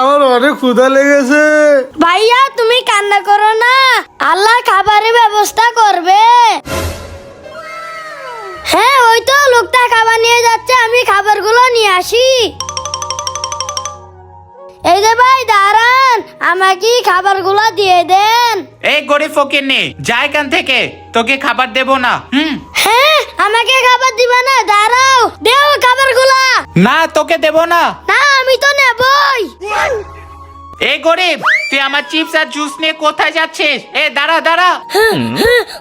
আমার অনেক ক্ষুধা লেগেছে। ভাইয়া, তুমি কান্না করো না। আল্লাহ খাবারের ব্যবস্থা করবে। হ্যাঁ ওই তো, লোকটা খাবার নিয়ে যাচ্ছে, আমি খাবারগুলো নিয়ে আসি। এই যে ভাই দাঁড়ান। আমাকে খাবারগুলো দিয়ে দেন। এই গরিব ফকির নে যা এখান থেকে তোকে খাবার দেবো না হুম? হ্যাঁ আমাকে খাবার দিবে না দাঁড়াও। দেও খাবারগুলা। না তোকে দেবো না। না আমি তো নেবই। এই গরিব তুই আমার চিপস আর জুস নিয়ে কোথায় যাচ্ছিস? এ দাঁড়া দাঁড়া।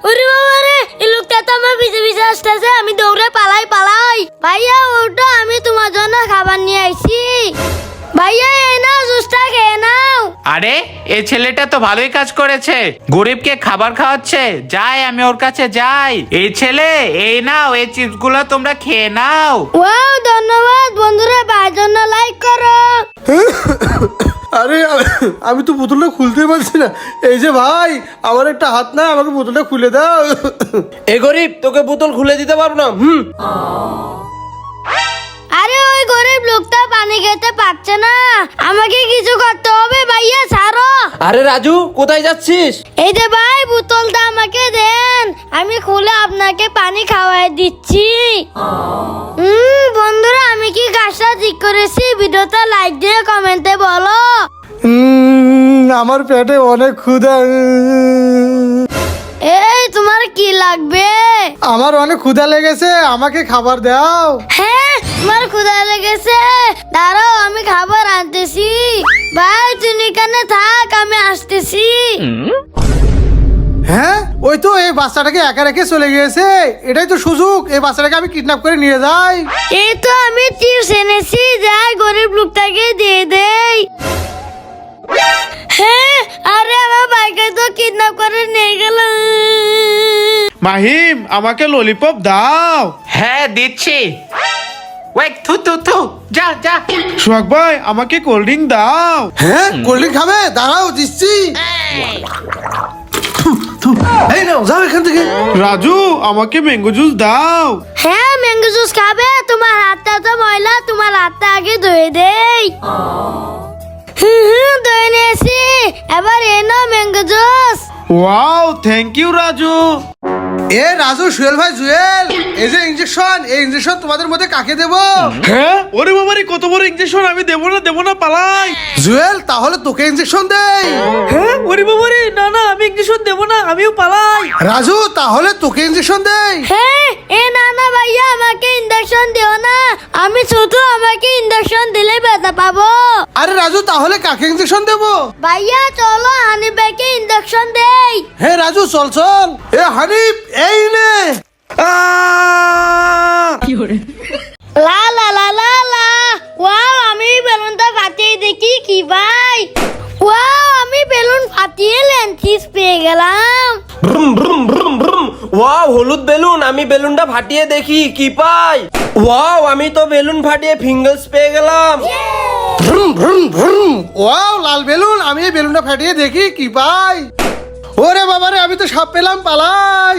ওরে বাবা রে এই লোকটা তো আমার পিছে পিছে আসতেছে আমি দৌড়ে পালাই পালাই। ভাইয়া ওটা আমি তোমার জন্য খাবার নিয়ে আইছি। ভাইয়া এই নাও জুসটা খেয়ে নাও। আরে এই ছেলেটা তো ভালোই কাজ করেছে। গরিবকে খাবার খাওয়াচ্ছে। যাই আমি ওর কাছে যাই। এই ছেলে এই নাও এই চিপসগুলো তোমরা খেয়ে নাও। ওয়াও ধন্যবাদ। বন্ধুরা ভাইয়ের জন্য লাইক করো। আরে আমি- আমি তো বোতলটা খুলতে পারছি না। এই যে ভাই আমার একটা হাত না আমাকে বোতলটা খুলে দাও। এ গরিব তোকে বোতল খুলে দিতে পারব না হুম? আরে ওই গরিব লোকটা পানি খেতে পারছে না। আমাকে কিছু করতে হবে ভাইয়া ছাড়ো। আরে রাজু কোথায় যাচ্ছিস? এই যে ভাই বোতলটা আমাকে দেন। আমি খুলে আপনাকে পানি খাওয়াই দিচ্ছি। হুম বন্ধুরা আমি কি কাজটা ঠিক করেছি? ভিডিওটা লাইক দিয়ে কমেন্টে বলো। উম, আমার পেটে অনেক ক্ষুধা। উম, এই তোমার কি লাগবে? আমার অনেক ক্ষুধা লেগেছে আমাকে খাবার দাও। হ্যাঁ তোমার ক্ষুধা লেগেছে। দাঁড়াও আমি খাবার আনতেছি। ভাই তুমি এখানে থাক আমি আসতেছি। হ্যাঁ? ওই তো এই বাচ্চাটাকে একা রেখে চলে গিয়েছে। এটাই তো সুযোগ এই বাচ্চাটাকে আমি কিডন্যাপ করে নিয়ে যাই। এই তো আমি চিপস এনেছি যাই গরিব লোকটাকে দিয়ে দেই। হ্যাঁ আরে আমার বাইকে তো কিডন্যাপ করে নিয়ে গেল। মাহিম আমাকে ললিপপ দাও। হ্যাঁ দিচ্ছি। ওয়েক থু থু থু। যা যা। সোহাগ ভাই আমাকে কোল্ড ড্রিঙ্ক দাও। হ্যাঁ কোল্ড ড্রিঙ্ক খাবে? দাঁড়াও দিচ্ছি। থু, থু। এই নাও যাও এখান থেকে। রাজু আমাকে ম্যাঙ্গো জুস দাও। হ্যাঁ ম্যাঙ্গো জুস খাবে। তোমার হাতটা তো ময়লা তোমার হাতটা আগে ধুয়ে দেই। হুম হুম নিয়েছি এবার এনো mango juice wow thank you Raju. এ রাজু সুয়েল ভাই জুয়েল এই যে ইঞ্জেকশন এই ইঞ্জেকশন তোমাদের মধ্যে কাকে দেব? হ্যাঁ? ওরে বাবারে কত বড় ইঞ্জেকশন আমি দেবো না দেবো না পালাই। জুয়েল তাহলে তোকে ইঞ্জেকশন দেই। হ্যাঁ? ওরে না না আমি ইঞ্জেকশন দেবো না আমিও পালাই। রাজু তাহলে তোকে দেই। হ্যাঁ এ না না ভাইয়া আমাকে ইন্ডাকশন দিও না। আমি ছোট আমাকে ইন্ডাকশন দিলে ব্যথা পাবো। আরে রাজু তাহলে কাকে ইঞ্জেকশন দেবো? ভাইয়া চলো হানি ভাইকে ইঞ্জেকশন দেই। হে রাজু চল চল। এ হানিফ এই নে। আহ! লা লা লা লা লা। ওয়াও আমি বেলুনটা ফাটিয়ে দেখি কি ভাই। ওয়াও আমি বেলুন ফাটিয়ে লেন্থিস পেয়ে গেলাম। ব্রুম ব্রুম ব্রুম ব্রুম ওয়াও হলুদ বেলুন আমি বেলুনটা ফাটিয়ে দেখি কি পাই। ওয়াও আমি তো বেলুন ফাটিয়ে ফিঙ্গার্স পেয়ে গেলাম। Vroom vroom vroom. ওয়াও লাল বেলুন আমি এই বেলুনটা ফাটিয়ে দেখি কি পাই। ওরে বাবারে আমি তো সাপ পেলাম পালাই।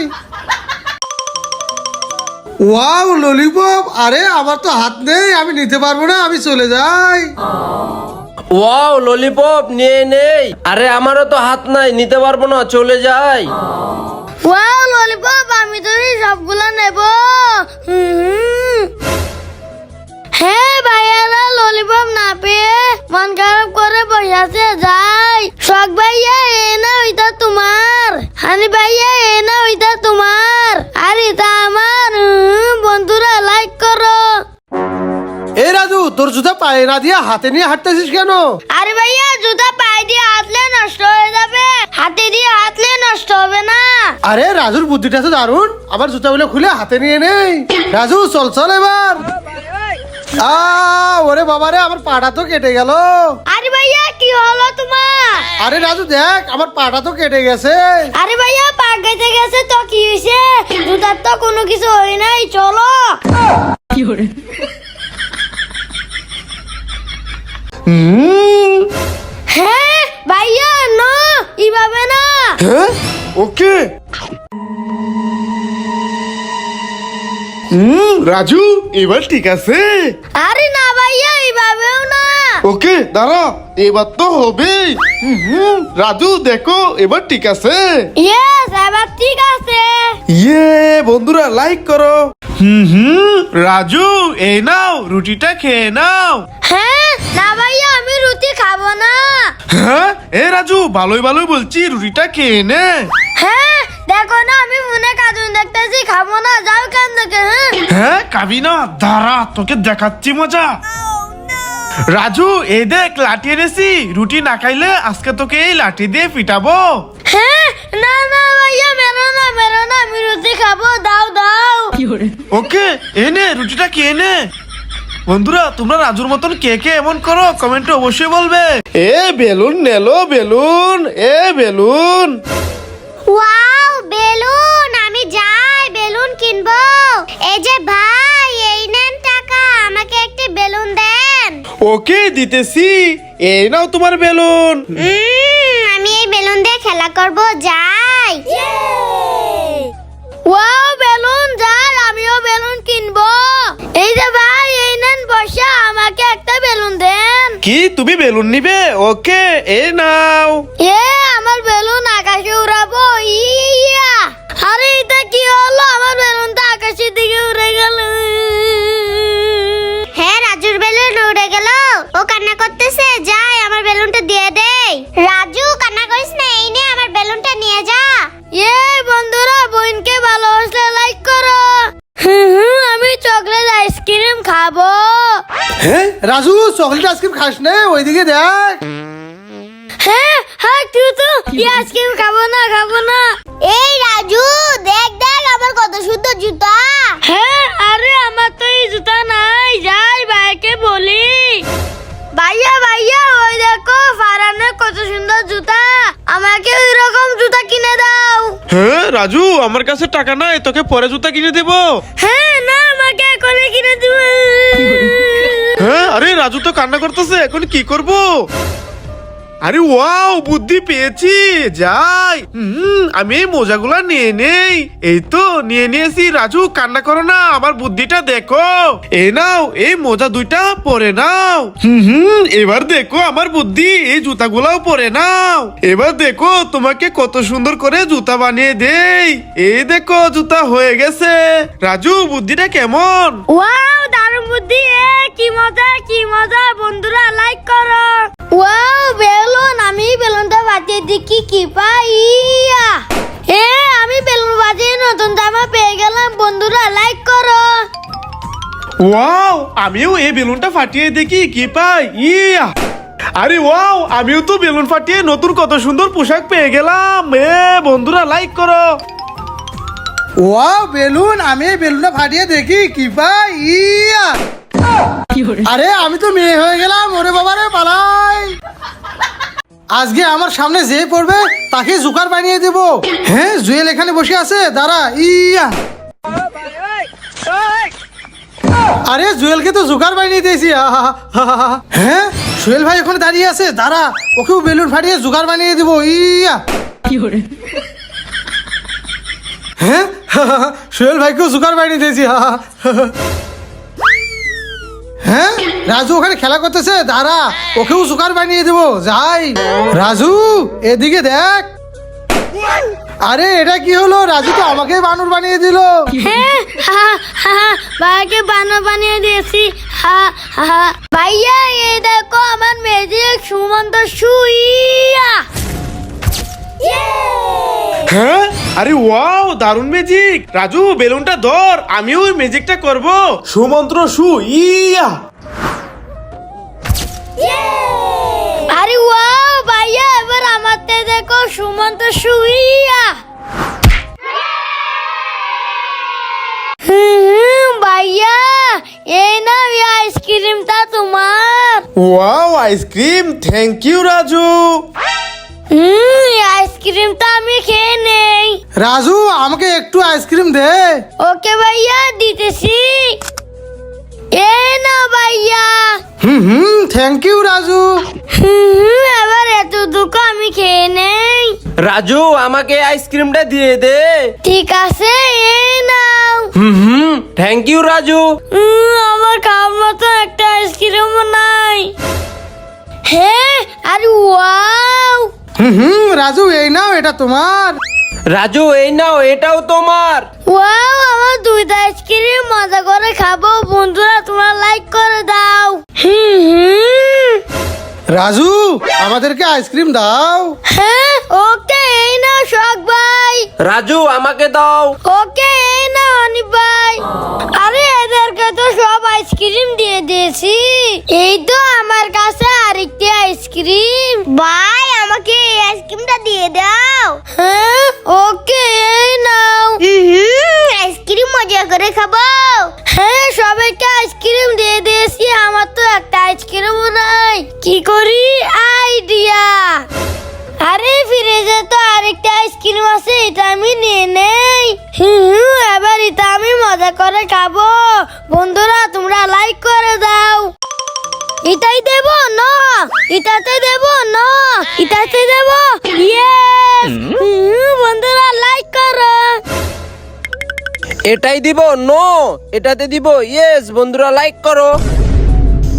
ওয়াও ললিপপ আরে আমার তো হাত নেই আমি নিতে পারব না আমি চলে যাই। ওয়াও ললিপপ নিয়ে নেই। আরে আমারও তো হাত নাই নিতে পারব না চলে যাই। ওয়াও ললিপপ আমি তো এই সবগুলো নেব। হুম। হ্যাঁ ভাইয়ারা ললিপপ না পেয়ে মন খারাপ করে বসে আছে যাই। শখ ভাইয়া এ না ওইটা তোমার। হানি ভাইয়া এ না ওইটা তোমার। আর এটা আমার বন্ধুরা লাইক করো। এই রাজু তোর জুতা পায়ে না দিয়ে হাতে নিয়ে হাঁটতেছিস কেন? আরে ভাইয়া জুতা পায়ে দিয়ে হাতলে নষ্ট হয়ে যাবে। হাতে দিয়ে হাতলে নষ্ট হবে না। আরে রাজুর বুদ্ধিটা তো দারুণ। আবার জুতাগুলো খুলে হাতে নিয়ে নেই। রাজু চল চল এবার। আ ওরে বাবারে আমার পাটা তো কেটে গেল। আরে ভাইয়া কি হলো তোমার? আরে রাজু দেখ আমার পাটা তো কেটে গেছে। আরে ভাইয়া পাক গেছে গেছে তো কি হয়েছে জুতার তো কোনো কিছু হয় নাই চলো। হুম, হ্যাঁ ভাইয়া না এইভাবে না। হ্যাঁ? ওকে। হুম রাজু এবার ঠিক আছে। আরে না ভাইয়া এইভাবেও না। ওকে দাঁড়া এবার তো হবে হুম, রাজু দেখো এবার ঠিক আছে। ইয়েস এবার ঠিক আছে। ইয়ে বন্ধুরা লাইক করো। হুম হুম রাজু এই নাও রুটিটা খেয়ে নাও। হ্যাঁ না ভাইয়া আমি রুটি খাব না। হ্যাঁ এ রাজু ভালোই ভালোই বলছি রুটিটা খেয়ে নে। হ্যাঁ দেখো না আমি মনে কার্টুন দেখতেছি খাব না যাও কেন থেকে হ্যাঁ? হ্যাঁ খাবি না দাঁড়া তোকে দেখাচ্ছি মজা। রাজু এই দেখ লাঠি এনেছি রুটি না খাইলে আজকে তোকে এই লাঠি দিয়ে পিটাবো। হ্যাঁ না না ভাইয়া মেরো না মেরো না আমি রুটি খাব দাও দাও। ওকে এনে রুটিটা কে নে। বন্ধুরা তোমরা রাজুর মতন কে কে এমন করো কমেন্টে অবশ্যই বলবে। এ বেলুন নেলো বেলুন এ বেলুন। কিনবো এই যে ভাই এই নেন টাকা আমাকে একটি বেলুন দেন। ওকে দিতেছি। এই নাও তোমার বেলুন। উম, আমি এই বেলুন দিয়ে খেলা করব যাই। ওয়াও বেলুন যার আমিও বেলুন কিনবো। এই যে ভাই এই নেন পয়সা আমাকে একটা বেলুন দেন। কি তুমি বেলুন নিবে? ওকে এই নাও। এ আমার বেলুন আকাশে উড়াবো ইয়া। আরে এটা কি হলো? আমার বেলুনটা আকাশের দিকে উড়ে গেল। হ্যাঁ রাজুর বেলুন উড়ে গেল। ও কান্না করতেছে যাই আমার বেলুনটা দিয়ে দেই। রাজু কান্না করিস না এই নে আমার বেলুনটা নিয়ে যা। এ বন্ধুরা বোনকে ভালোবাসলে লাইক করো। আমি চকলেট আইসক্রিম খাব। হ্যাঁ রাজু চকলেট আইসক্রিম খাস নে ওইদিকে দেখ। হ্যাঁ হ্যাঁ তুই তো এই আইসক্রিম খাব না খাব না। এই রাজু দেখ দেখ আমার কত সুন্দর জুতা। হ্যাঁ আরে আমার তো এই জুতা নাই যাই ভাইকে বলি। ভাইয়া ভাইয়া ওই দেখো ফারানের কত সুন্দর জুতা। আমাকে ওই রকম জুতা কিনে দাও। হ্যাঁ রাজু আমার কাছে টাকা নাই তোকে পরে জুতা কিনে দেবো। হ্যাঁ না আমাকে এখনই কিনে দিবে। হ্যাঁ আরে রাজু তো কান্না করতেছে এখন কি করব? আরে ওয়াও, বুদ্ধি পেয়েছি, যাই। হুম, আমি এই মোজাগুলা নিয়ে নেই। এই তো, নিয়ে নিয়েছি। রাজু, কান্না করো না, আমার বুদ্ধিটা দেখো। এই নাও, এই মোজা দুইটা পরে নাও। হুম হুম, এবার দেখো আমার বুদ্ধি, এই জুতাগুলাও পরে নাও। এবার দেখো, তোমাকে কত সুন্দর করে জুতা বানিয়ে দেই। এই দেখো, জুতা হয়ে গেছে। রাজু, বুদ্ধিটা কেমন? ওয়াও বুদ্ধি কি মজা কি মজা, বন্ধুরা লাইক করো। ওয়াও বেলুন, আমি বেলুনটা বাজিয়ে দেখি কি পাই এ, আমি বেলুন বাজিয়ে নতুন জামা পেয়ে গেলাম, বন্ধুরা লাইক করো। ওয়াও আমিও এই বেলুনটা ফাটিয়ে দেখি কি পাই ইয়া। আরে ওয়াও আমিও তো বেলুন ফাটিয়ে নতুন কত সুন্দর পোশাক পেয়ে গেলাম। এ, বন্ধুরা লাইক করো। ওয়াও বেলুন আমি বেলুনটা ফাটিয়ে দেখি কি পাই ইয়া। আরে আমি তো মেয়ে হয়ে গেলাম ওরে বাবা রে পালাই। আজকে আমার সামনে যে পড়বে তাকে জুকার বানিয়ে দেব। হ্যাঁ জুয়েল এখানে বসে আছে দাঁড়া ইয়া। আরে জুয়েলকে তো জুকার বানিয়ে দিয়েছি আহা, হা, হা, হা। হ্যাঁ জুয়েল ভাই ওখানে দাঁড়িয়ে আছে দাঁড়া ওকেও বেলুন ফাটিয়ে জুকার বানিয়ে দিব ইয়া। হ্যাঁ সোহেল ভাইকেও জুকার বানিয়ে দিয়েছি হা, হা, হা। হ্যাঁ? রাজু ওখানে খেলা করতেছে? দাঁড়া ওকেও জুকার বানিয়ে দেবো যাই। রাজু এদিকে দেখ। আরে এটা কি হলো? রাজু তো আমাকে বানর বানিয়ে দিল। হ্যাঁ হা হা ভাইকে বানর বানিয়ে দিয়েছি। হা হা ভাইয়া এই দেখো আমার মেজিক সুমন্ত সুইয়া। হ্যাঁ? আরে ওয়াও দারুণ ম্যাজিক রাজু বেলুনটা ধর আমিও ওই ম্যাজিকটা করব। সুমন্ত্র সু ইয়া। আরে ওয়াও ভাইয়া এবার আমারতে দেখো সুমন্ত সুইয়া হুম, হুম, ভাইয়া এই না আইসক্রিমটা তোমার। Wow ice cream thank you Raju. হুম আইসক্রিমটা আমি খেয়ে নেই রাজু আমাকে একটু আইসক্রিম দে। ওকে ভাইয়া দিতেছি। এ না ভাইয়া। হুম হুম থ্যাংক ইউ রাজু। হুম, হুম, এবার এতটুকু আমি খেয়ে নেই। রাজু আমাকে আইসক্রিমটা দিয়ে দে। ঠিক আছে এই নাও। হুম হুম থ্যাংক ইউ রাজু। উম, আমার খাওয়ার মতো একটা আইসক্রিমও নাই। হ্যাঁ আরে ওয়াও। হুম হুম রাজু এই নাও এটা তোমার। রাজু এই নাও এটাও তোমার। ওয়াও আমার দুইটা আইসক্রিম মজা করে খাব। বন্ধুরা তোমরা লাইক করে দাও। হুম হুম। রাজু আমাদেরকে আইসক্রিম দাও। হ্যাঁ ওকে এই নাও শখ ভাই। রাজু আমাকে দাও। ওকে এই নাও অনিক ভাই। আরে এদেরকে তো সব আইসক্রিম দিয়ে দিয়েছি। এই তো আমার কাছে আরেকটি আইসক্রিম। ভাই আমাকে এই আইসক্রিমটা দিয়ে দাও। হ্যাঁ ওকে এই নাও। আইসক্রিম মজা করে খাব। হ্যাঁ সবাইকে আইসক্রিম দিয়ে দিয়েছি। আইসক্রিম আছে এটা আমি নিয়ে নেই। হুম হুম, এবার এটা আমি মজা করে খাব। বন্ধুরা তোমরা লাইক করে দাও। এটাই দেব? না এটাতে দেব? না এটাতে দেব? ইয়েস বন্ধুরা লাইক করো। এটাই দিব? নো এটাতে দিব? ইয়েস বন্ধুরা লাইক করো।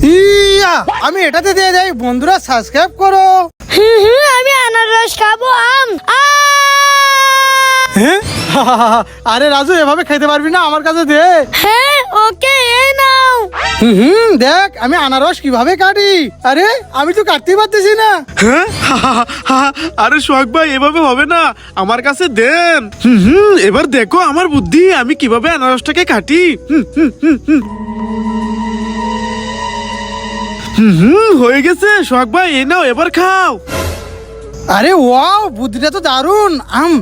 ইয়া আমি এটাতে দিয়ে যাই বন্ধুরা সাবস্ক্রাইব করো। হুম হুম, আমি আনারস খাব আম আ হ্যাঁ? আরে রাজু এভাবে খেতে পারবি না আমার কাছে দে। হ্যাঁ ওকে এই নাও। হুম হুম দেখ আমি আনারস কীভাবে কাটি? আরে আমি তো কাটতেই পারতেছি না। হ্যাঁ? আরে সোহাগ ভাই এভাবে হবে না আমার কাছে দেন। হুম হুম এবার দেখো আমার বুদ্ধি আমি কীভাবে আনারসটাকে কাটি? হুম হুম হুম হুম। হুম হুম হয়ে গেছে সোহাগ ভাই এই নাও এবার খাও। আরে ওয়াও বুদ্ধিটা তো দারুণ। আম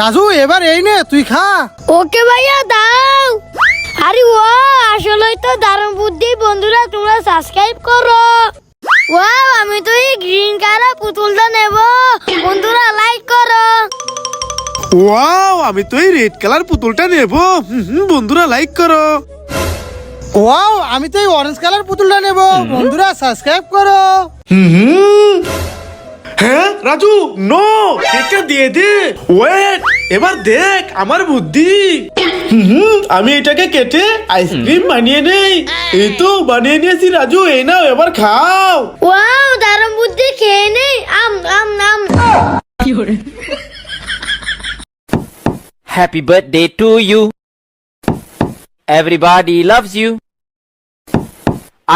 রাজু এবার এই নে তুই খা। ওকে ভাইয়া দাও। আরে ও আসলেই তো দারুণ বুদ্ধি। বন্ধুরা তোমরা সাবস্ক্রাইব করো। ওয়াও আমি তো এই গ্রিন কালার পুতুলটা নেব। বন্ধুরা লাইক করো। ওয়াও আমি তো এই রেড কালার পুতুলটা নেব। হুম হুম, বন্ধুরা লাইক করো। ওয়াও আমি তো এই অরেঞ্জ কালার পুতুলটা নেব। বন্ধুরা সাবস্ক্রাইব করো। হুম হুম। হ্যাঁ রাজু? নো কেকটা দিয়ে দে। ওয়েট এবার দেখ আমার বুদ্ধি। হুম আমি এটাকে কেটে আইসক্রিম বানিয়ে নেই। এই তো বানিয়ে নিয়েছি রাজু। এই নাও এবার খাও। ওয়াও দারুণ বুদ্ধি খেয়ে নেই আম আম আম। Happy birthday to you. Everybody loves you.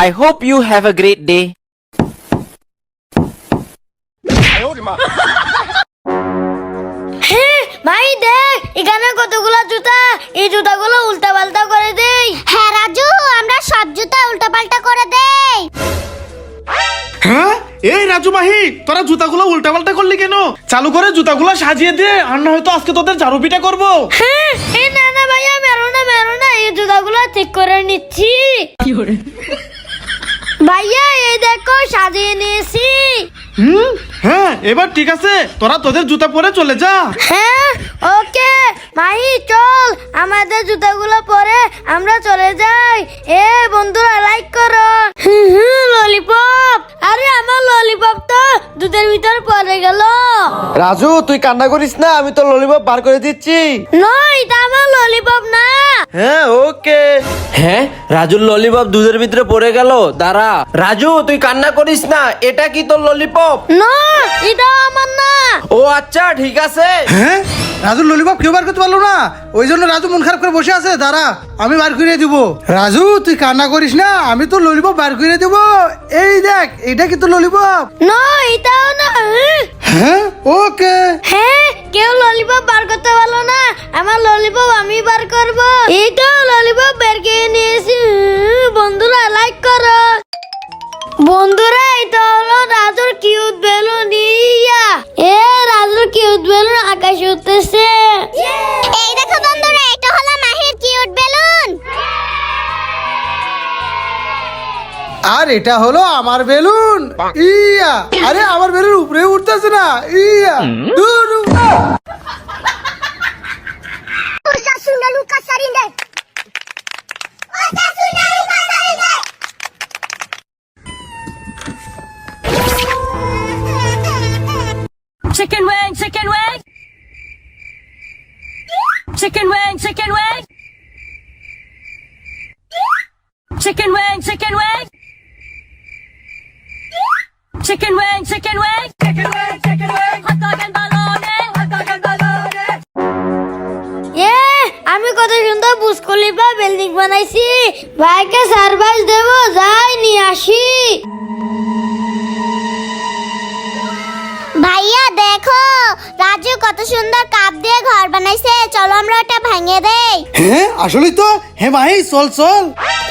I hope you have a great day. হ্যাঁ ভাই দেখ এখানে কতগুলো জুতা। এই জুতাগুলো উল্টা পাল্টা করে দেই। হ্যাঁ রাজু আমরা সব জুতা উল্টা পাল্টা করে দেই। হ্যাঁ? এই রাজু মাহি তোরা জুতাগুলো উল্টাপাল্টা করলি কেন? চালু করে জুতাগুলো সাজিয়ে দে আর না হয়তো আজকে তোদের ঝাড়ু পিটা করব। হ্যাঁ এই না না ভাইয়া মেরো না মেরো না এই জুতাগুলো ঠিক করে নিচ্ছি। ভাইয়া এই দেখো সাজিয়ে নিয়েছি। হুম? হ্যাঁ এবার ঠিক আছে। তোরা তোদের জুতা পরে চলে যা। হ্যাঁ ওকে। মাহি চল। আমাদের জুতাগুলো পরে আমরা চলে যাই। এ বন্ধুরা লাইক করো। ললিপপ আরে আমার ললিপপ তো দুধের ভিতর পড়ে গেল। রাজু তুই কান্না করিস না আমি তো ললিপপ বার করে দিচ্ছি। নয় এটা আমার ললিপপ না। হ্যাঁ ওকে। হ্যাঁ? রাজুর ললিপপ দুধের ভিতরে পড়ে গেল। দাঁড়া। রাজু তুই কান্না করিস না এটা কি তোর ললিপপ না এটা আমার না। ও আচ্ছা ঠিক আছে। হ্যাঁ? রাজু ললিপপ কেউ বার করতে পারল না। ওই জন্য রাজু মন খারাপ করে বসে আছে দাঁড়া আমি বার করে দিব। রাজু তুই কান্না করিস না আমি তো ললিপপ বার করে দিব। এই দেখ এটা কি তো ললিপপ না এটাও না। হ্যাঁ? ওকে। হ্যাঁ কেউ ললিপপ বার করতে পারল না। আমার ললিপপ আমি বার করব। এইটা ললিপপ বের করে নিয়েছি। বন্ধুরা লাইক করো। বন্ধুরা এটা হলো রাজুর কিউট বেলুন ইয়া। এ রাজুর কিউট বেলুন আকাশে উঠতেছে। এই দেখো বন্ধুরা এটা হলো মাহির কিউট বেলুন আর এটা হলো আমার বেলুন ইয়া। আরে আমার বেলুন উপরে উঠতেছে না। ইয়া। ধুরু। Chicken wing, chicken wing. Chicken wing, chicken wing. Hot dog and bologna. Hot dog and bologna. এ আমি কত সুন্দর বুসকলিপা বিল্ডিং বানাইছি ভাইকে সারপ্রাইজ দেব যাই নিয়ে আসি ভাইয়া দেখো রাজু কত সুন্দর কাপ দিয়ে ঘর বানাইছে চলো আমরা ওটা ভেঙে দেই হ্যাঁ আসলেই তো হে মাহি চল চল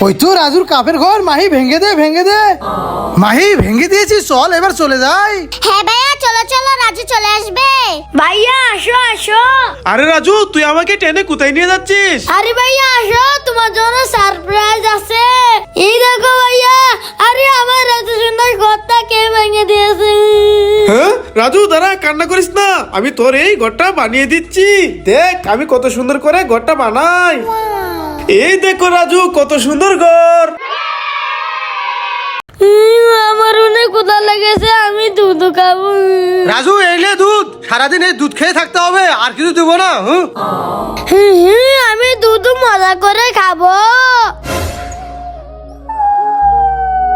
ওই তো রাজুর কাপের ঘর মাহি ভেঙে দে ভেঙে দে মাহি ভেঙে দিয়েছি চল এবার চলে যাই। হ্যাঁ ভাইয়া চলো চলো রাজু চলে আসবে। ভাইয়া আসো আসো। আরে রাজু তুই আমাকে টেনে কোথায় নিয়ে যাচ্ছিস? আরে ভাইয়া আসো তোমার জন্য সারপ্রাইজ আছে। এই দেখো ভাইয়া আরে আমার এত সুন্দর ঘরটা কে ভেঙে দিয়েছে? হ্যাঁ? রাজু দাঁড়া কান্না করিস না। আমি তোর এই ঘরটা বানিয়ে দিচ্ছি। দেখ আমি কত সুন্দর করে ঘরটা বানাই। এই দেখো রাজু কত সুন্দর ঘর। আমার অনেক কোথা লেগেছে আমি দুধ খাব। রাজু এলে দুধ। সারাদিন এই দুধ খেয়ে থাকতে হবে আর কিছু দেবো না আমি দুধ মজা করে খাব।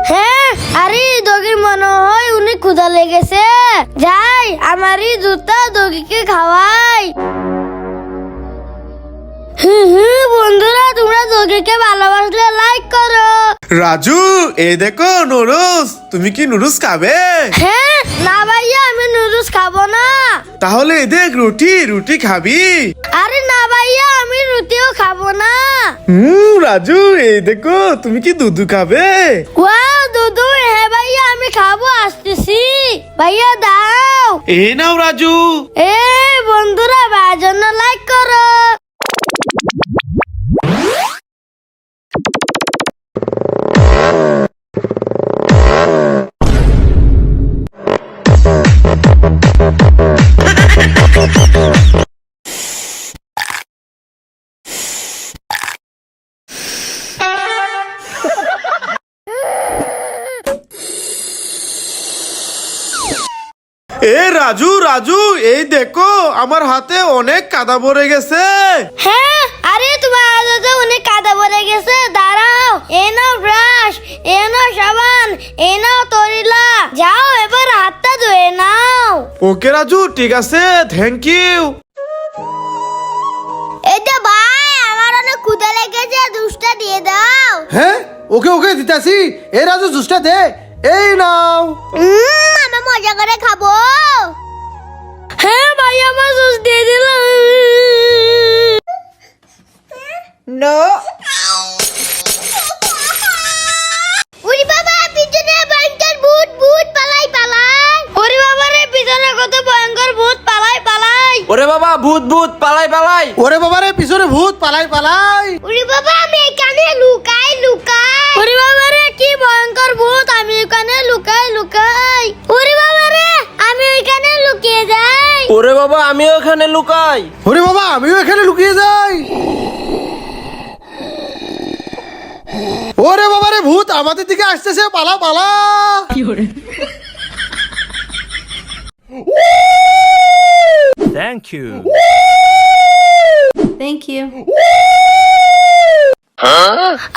হ্যাঁ আরে দগির মনে হয় উনি ক্ষুধা লেগেছে। যাই আমার এই দুধটা দগিকে খাওয়াই। হুম হুম বন্ধুরা তোমরা দগিকে রাজু এই দেখো নুডলস। তুমি কি নুডলস খাবে? হ্যাঁ না ভাইয়া আমি নুডলস খাব না। তাহলে এই দেখ রুটি রুটি খাবি। আরে না ভাইয়া আমি রুটিও খাব না। হুম রাজু এই দেখো তুমি কি দুধু খাবে? ওয়াও দুদু হ্যাঁ ভাইয়া আমি খাব আসতেছি। ভাইয়া দাও। এই নাও রাজু। এ বন্ধুরা জন্য লাইক করো। রাজু রাজু এই দেখো আমার হাতে অনেক কাদা ভরে গেছে। হ্যাঁ আরে তোমার হাতে অনেক কাদা পড়ে গেছে দাঁড়াও এ নাও ব্রাশ এ নাও সাবান এ নাও তরিলা যাও এবার হাতটা ধুয়ে নাও। ওকে রাজু ঠিক আছে থ্যাংক ইউ এটা ভাই আমার অনেক ক্ষুদা লেগেছে দুষ্টা দিয়ে দাও। হ্যাঁ ওকে ওকে দিতাছি। এ রাজু জুসটা দে এই নাও। উম, আমরা মজা করে খাব। হ্যাঁ ভাই আমার জুস দিয়ে দিল উরি বাবা পিছনে ভয়ঙ্কর ভূত ভূত পালাই পালাই। ওরে বাবা রে পিছনে কত ভয়ঙ্কর ভূত পালাই পালাই। ওরে বাবা ভূত ভূত পালাই পালাই। ওরে বাবারে পিছনে ভূত পালাই পালাই। উরি বাবা আমি এখানে লুকাই লুকাই ওরে বাবা রে কি ভয়ঙ্কর ভূত আমি ওখানে লুকাই লুকাই ওরে বাবা রে আমি ওইখানে লুকিয়ে যাই ওরে বাবা আমিও এখানে লুকাই। ওরে বাবা আমিও এখানে লুকিয়ে যাই। ওরে বাবারে ভূত আমাদের দিকে আসতেছে পালা পালা। থ্যাংক ইউ থ্যাংক ইউ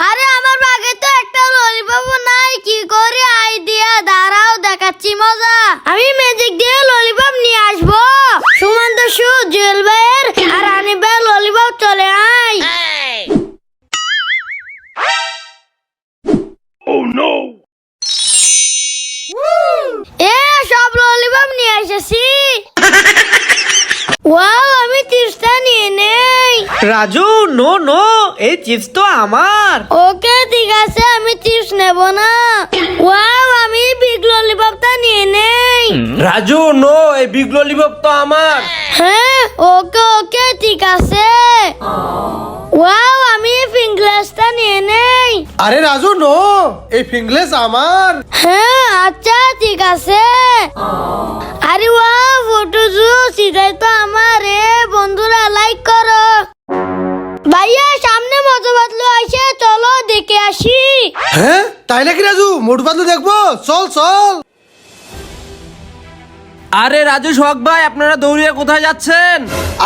আরে আমার বাগে তো একটা ললিপপ নাই কি করে চিপস তো আমার। ওকে ঠিক আছে আমি চিপস নেব না। ওয়াও আমি বিগ ললিপপটা নিয়ে নেই। রাজু নো এই বিগ ললিপপ তো আমার। হ্যাঁ ওকে ওকে ঠিক আছে। ওয়াও আমি ফিঙ্গলাসটা নিয়ে নেই। আরে রাজু নো এই ফিংলেস আমার। হ্যাঁ আচ্ছা ঠিক আছে। আরে ওয়াও ফটো জু সিধাই তো আমার রে বন্ধুরা লাইক করো। ভাইয়া সামনে মজা বাদলো আসে চলো দেখে আসি। হ্যাঁ? তাই নাকি রাজু? মোট বাদলু দেখব। চল চল। আরে রাজু শখ ভাই আপনারা দৌড়িয়ে কোথায় যাচ্ছেন?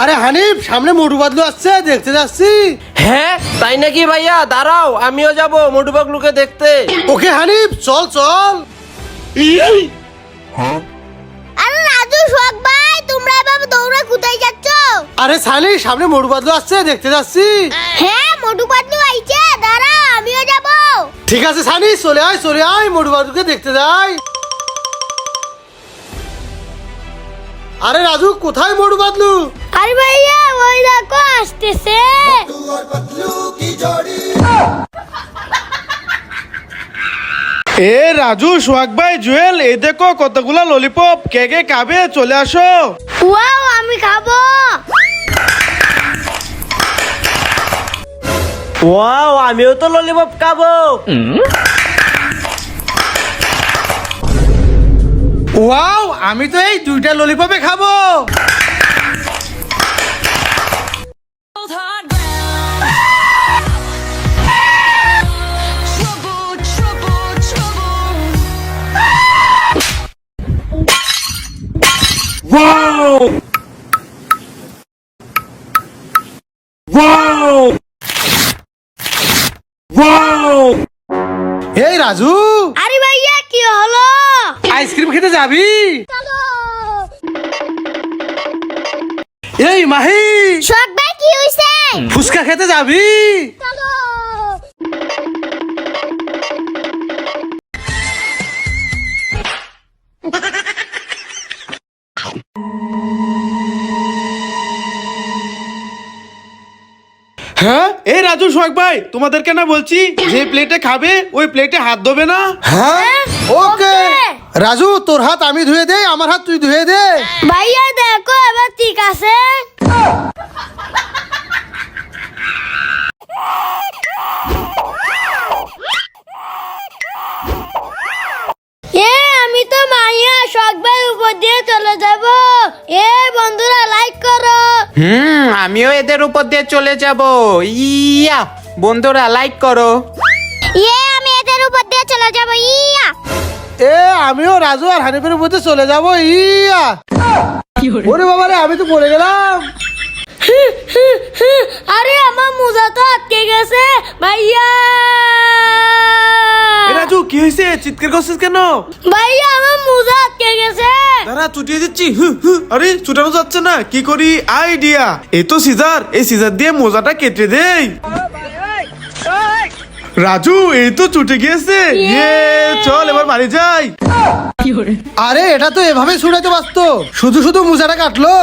আরে হানিফ সামনে মোটু বাদলু আসছে দেখতে যাচ্ছি। হ্যাঁ? তাই নাকি ভাইয়া? দাঁড়াও আমিও যাব মোটু পাগলুকে দেখতে। ওকে হানিফ চল চল। তোমরা এভাবে দৌড়ে কোথায় যাচ্ছ? আরে সাইলি সামনে মোটু পাতলু আসছে দেখতে যাচ্ছি। হ্যাঁ মোটু পাতলু আইছে দাঁড়া আমিও যাব। ঠিক আছে সানি চলে আয় চলে আয় মোটু পাতলুকে দেখতে যাই। আরে রাজু কোথায় মোটু পাতলু আরে ভাইয়া ওই দেখো আসতেছে। মোটু পাতলু কি জড়ি? এ রাজু সোহাগ ভাই জুয়েল এই দেখো কতগুলা ললিপপ কে কে খাবে? চলে আসো। ওয়াও আমি খাব। ওয়াও আমিও তো ললিপপ খাব। ওয়াও আমি তো এই দুইটা ললিপপে খাব। এই রাজু আরে ভাইয়া কি হলো? আইসক্রিম খেতে যাবি? এই মাহি! শোক ভাই কি হইছে? ফুচকা খেতে যাবি? এই রাজু সোহাগ ভাই তোমাদেরকে না বলছি যে প্লেটে খাবে ওই প্লেটে হাত ধোবে না। হ্যাঁ? ওকে। রাজু তোর হাত আমি ধুয়ে দে আমার হাত তুই ধুয়ে দে। ভাইয়া দেখো এবার ঠিক আছে এ আমি তো মাইয়া শখ ভাই উপর দিয়ে চলে যাব এ বন্ধুরা লাইক করো হুম আমিও এদের উপর দিয়ে চলে যাব। ইয়া বন্ধুরা লাইক করো। ইয়ে আমি এদের উপর দিয়ে চলে যাব ইয়া। এ আমিও রাজু আর হানিফের উপর দিয়ে চলে যাব ইয়া। ওরে বাবা রে আমি তো পড়ে গেলাম। আরে আমার মোজা তো আটকে গেছে ভাইয়া। রাজু কি হয়েছে চিৎকার করছিস কেন? ভাইয়া আমার মোজা আটকে গেছে। দাঁড়া চুটিয়ে দিচ্ছি। হু, হু। আরে চুটানো যাচ্ছে না। কি করি? আইডিয়া। এই তো সিজার। এই সিজার দিয়ে মোজাটা কেটে দেই। রাজু এই তো চুটে গিয়েছে। ইয়ে চল এবার বাড়ি যাই। আরে এটা তো এভাবে ছুড়াতে পারতো। শুধু শুধু মোজাটা কাটলো।